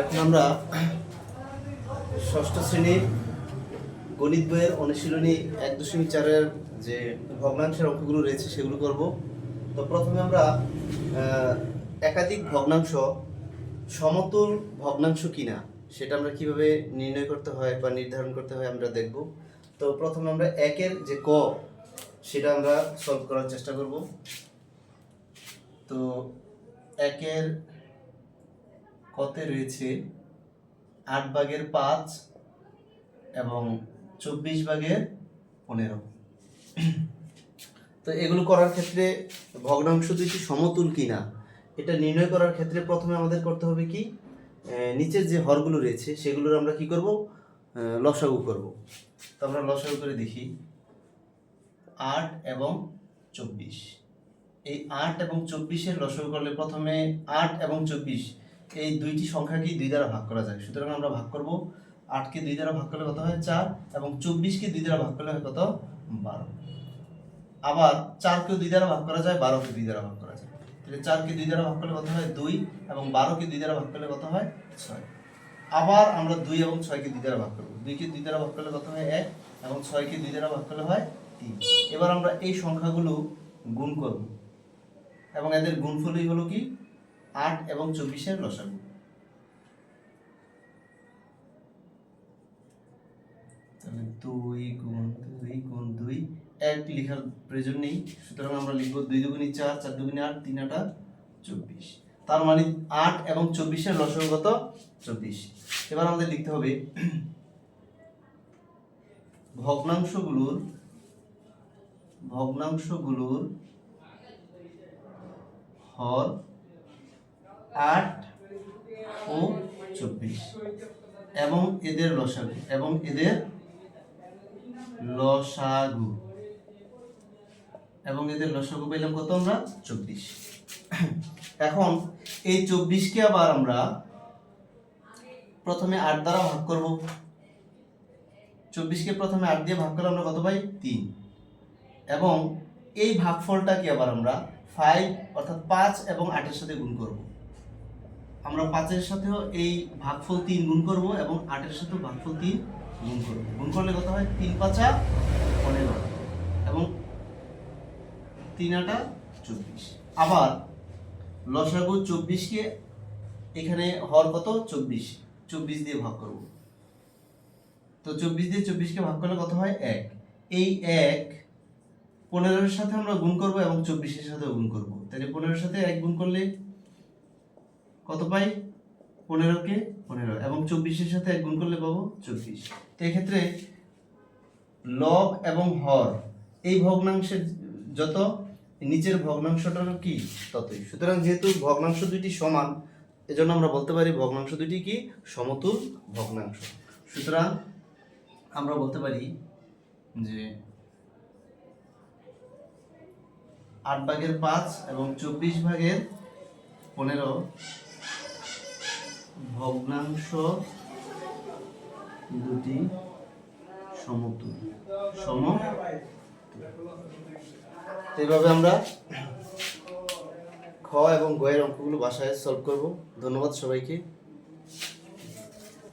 এখন আমরা ষষ্ঠ শ্রেণির গণিত বইয়ের অনুশীলনী এক দশমিক চারের যে ভগ্নাংশের অঙ্কগুলো রয়েছে সেগুলো করব। তো প্রথমে আমরা একাধিক ভগ্নাংশ, সমতুল ভগ্নাংশ কিনা সেটা আমরা কীভাবে নির্ণয় করতে হয় বা নির্ধারণ করতে হয় আমরা দেখব। তো প্রথমে আমরা একের যে ক, সেটা আমরা সলভ করার চেষ্টা করব। তো একের কতে রয়েছে আট ভাগের পাঁচ এবং চব্বিশ ভাগের পনেরো। তো এগুলো করার ক্ষেত্রে ভগ্নাংশ দুইটি সমতুল কিনা, এটা নির্ণয় করার ক্ষেত্রে প্রথমে আমাদের করতে হবে কি? নিচের যে হরগুলো রয়েছে সেগুলোর আমরা কি করব? লসাগু করব। তো আমরা লসাগু করে দেখি। আট এবং চব্বিশ। এই আট এবং চব্বিশের লসাগু করলে প্রথমে আট এবং চব্বিশ এই দুইটি সংখ্যাকে দুই দ্বারা ভাগ করা যায় সুতরাং আমরা ভাগ করব আটকে দুই দ্বারা ভাগ করলে কত হয় চার এবং চব্বিশকে দুই দ্বারা ভাগ করলে হয় কত বারো আবার চারকে দুই দ্বারা ভাগ করা যায় বারোকে দুই দ্বারা ভাগ করা যায় তাহলে চারকে দুই দ্বারা ভাগ করলে কত হয় দুই এবং বারোকে দুই দ্বারা ভাগ করলে কত হয় ছয় আবার আমরা দুই এবং ছয়কে দুই দ্বারা ভাগ করব দুইকে দুই দ্বারা ভাগ করলে কত হয় এক এবং ছয়কে দুই দ্বারা ভাগ করলে হয় তিন এবার আমরা এই সংখ্যাগুলো গুণ করব এবং এদের গুণফলই হলো কি? আট এবং চব্বিশের লসাগু তাহলে দুই গুণ দুই গুণ দুই, এক লেখার প্রয়োজন নেই। সুতরাং আমরা লিখব দুই দুগুণি চার চার দুগুণি আট, তিন আটা চব্বিশ। তার মানে আট এবং চব্বিশের লসাগু চব্বিশ। এবার আমাদের লিখতে হবে, ভগ্নাংশগুলোর ভগ্নাংশগুলোর হর আট ও চব্বিশ। এবং এদের লসাগু, এবং এদের লসাগু। এবং এদের লসাগু পেলাম কত আমরা? চব্বিশ। এখন এই চব্বিশকে আবার আমরা প্রথমে আট দ্বারা ভাগ করব। চব্বিশকে প্রথমে আট দিয়ে ভাগ করলে আমরা কত পাই? তিন। এবং এই ভাগফলটাকে আবার আমরা ফাইভ অর্থাৎ পাঁচ এবং আটের সাথে গুণ করব। আমরা পাঁচের সাথেও এই ভাগফল তিন গুণ করব এবং আটের সাথেও ভাগফল তিন গুণ করব। গুণ করলে কত হয়? তিন পাঁচা পনেরো এবং তিন আটা চব্বিশ। আবার লসাগু চব্বিশকে এখানে হর কত? চব্বিশ। চব্বিশ দিয়ে ভাগ করব। তো চব্বিশ দিয়ে চব্বিশকে ভাগ করলে কত হয়? এক। এই এক পনেরোর সাথে আমরা গুণ করব এবং চব্বিশের সাথে গুণ করব। তাহলে পনেরোর সাথে এক গুণ করলে কত পাই? পনেরোকে পনেরো। এবং চব্বিশের সাথে এক গুণ করলে পাবো চব্বিশ। এক্ষেত্রে লব এবং হর, এই ভগ্নাংশের যত, নিচের ভগ্নাংশটারও কি? ততই। সুতরাং যেহেতু ভগ্নাংশ দুইটি সমান, এজন্য আমরা বলতে পারি ভগ্নাংশ দুইটি কি? সমতুল ভগ্নাংশ। সুতরাং আমরা বলতে পারি যে আট ভাগের পাঁচ এবং চব্বিশ ভাগের পনেরো। ভগ্নাংশ দুটি সমতুল সম এইভাবে আমরা খ এবং গয়ের অঙ্কগুলো বাসায় সলভ করব। ধন্যবাদ সবাইকে।